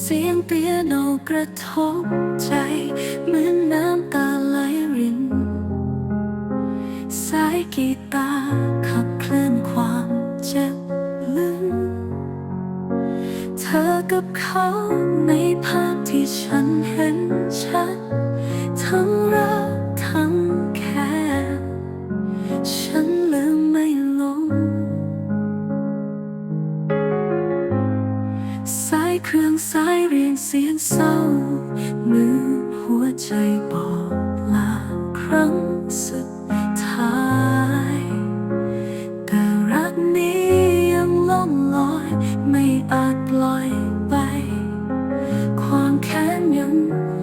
สียงเปียโนกระทบใจ เหมือนน้ำตาไหลริน สายกีตาร์ขับเคลื่อนความเจ็บลึกเธอกับเขาในภาพที่ฉันเห็นชัด ทั้งรักทั้งแค่ฉันลืมไม่ลงสายเครื่องสายเรียงเสียงเศร้ามือหัวใจบอกลาครั้งสุดท้าย แต่รักนี้ยังล่องลอยไม่อาจปล่อยไป ความแค้นยัง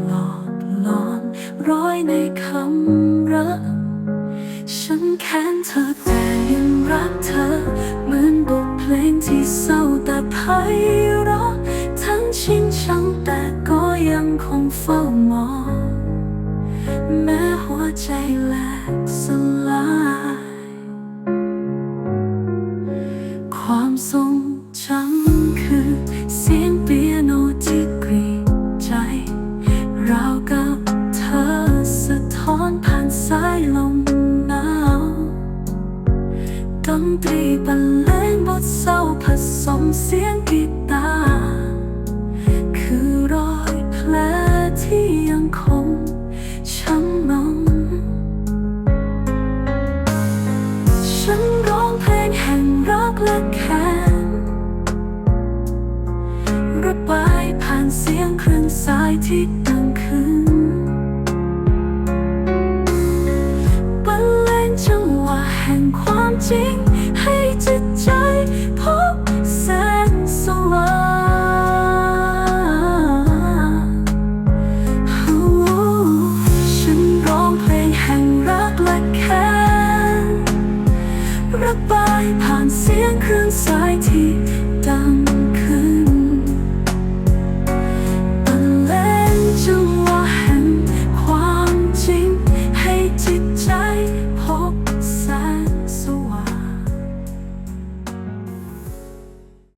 หลอกหลอนร้อยในคำรัก ฉันแค้นเธอแต่ยังรักเธอเหมือนบทเพลงที่เศร้า คงเฝ้ามอง แม้หัวใจแหลกสลาย ความทรงจำคือเสียงเปียโนที่กรีดใจ เรากับเธอสะท้อนผ่านสายลมหนาวดนตรีบรรเลงบทเศร้าผสมเสียงกีต ที่ยังคงช้ำมองฉันร้องเพลงแห่งรักและแค้นระบายผ่านเสียงเครื่องสายที่ ระบายผ่านเสียงเครื่องสายที่ดัง